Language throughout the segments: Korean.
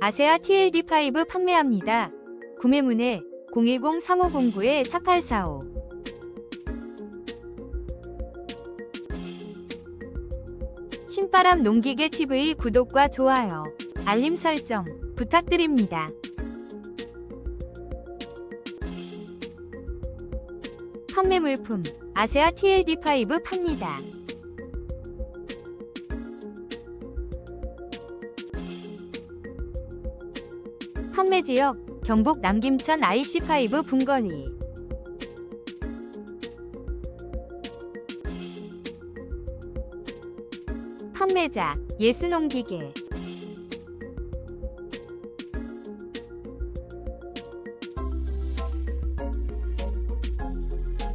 아세아 TLD5 판매합니다. 구매문의 010-3509-4845 신바람 농기계 TV 구독과 좋아요, 알림 설정 부탁드립니다. 판매 물품 아세아 TLD5 팝니다. 판매 지역 경북 남김천 IC5 분거리 판매자 예스농기계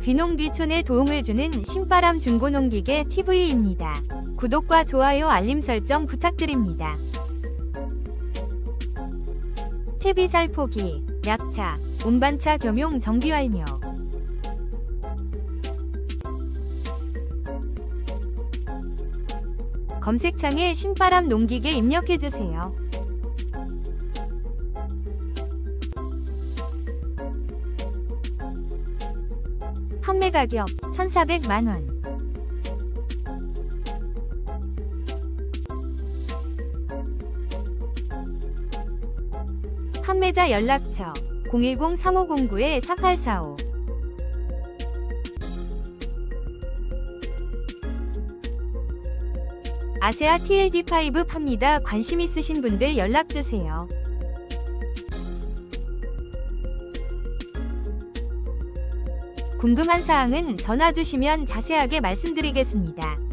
귀농귀촌에 도움을 주는 신바람 중고농기계 TV입니다. 구독과 좋아요 알림 설정 부탁드립니다. 퇴비살 포기, 약차, 운반차 겸용 정비 완료. 검색창에 신바람 농기계 입력해주세요. 판매 가격 1,400만원. 판매자 연락처 010-3509-4845 아세아 TLD5 팝니다. 관심 있으신 분들 연락주세요. 궁금한 사항은 전화 주시면 자세하게 말씀드리겠습니다.